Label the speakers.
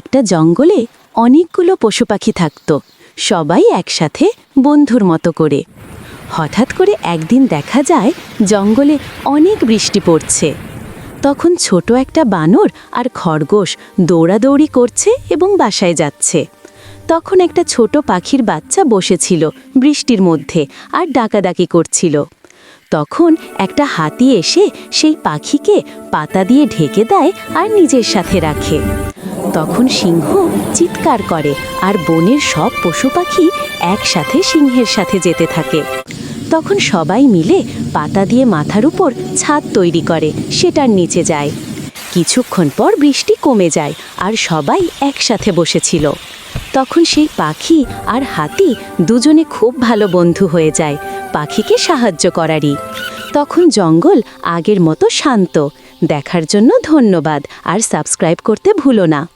Speaker 1: একটা জঙ্গলে অনেকগুলো পশু পাখি থাকত, সবাই একসাথে বন্ধুর মতো করে। হঠাৎ করে একদিন দেখা যায় জঙ্গলে অনেক বৃষ্টি পড়ছে। তখন ছোট একটা বানর আর খরগোশ দৌড়াদৌড়ি করছে এবং বাসায় যাচ্ছে। তখন একটা ছোট পাখির বাচ্চা বসেছিল বৃষ্টির মধ্যে আর ডাকাডাকি করছিল। তখন একটা হাতি এসে সেই পাখিকে পাতা দিয়ে ঢেকে দেয় আর নিজের সাথে রাখে। তখন সিংহ চিৎকার করে আর বনের সব পশু পাখি একসাথে সিংহের সাথে যেতে থাকে। তখন সবাই মিলে পাতা দিয়ে মাথার উপর ছাদ তৈরি করে, সেটার নিচে যায়। কিছুক্ষণ পর বৃষ্টি কমে যায় আর সবাই একসাথে বসেছিল। তখন সেই পাখি আর হাতি দুজনে খুব ভালো বন্ধু হয়ে যায়, পাখিকে সাহায্য করারই। তখন জঙ্গল আগের মতো শান্ত। দেখার জন্য ধন্যবাদ আর সাবস্ক্রাইব করতে ভুলো না।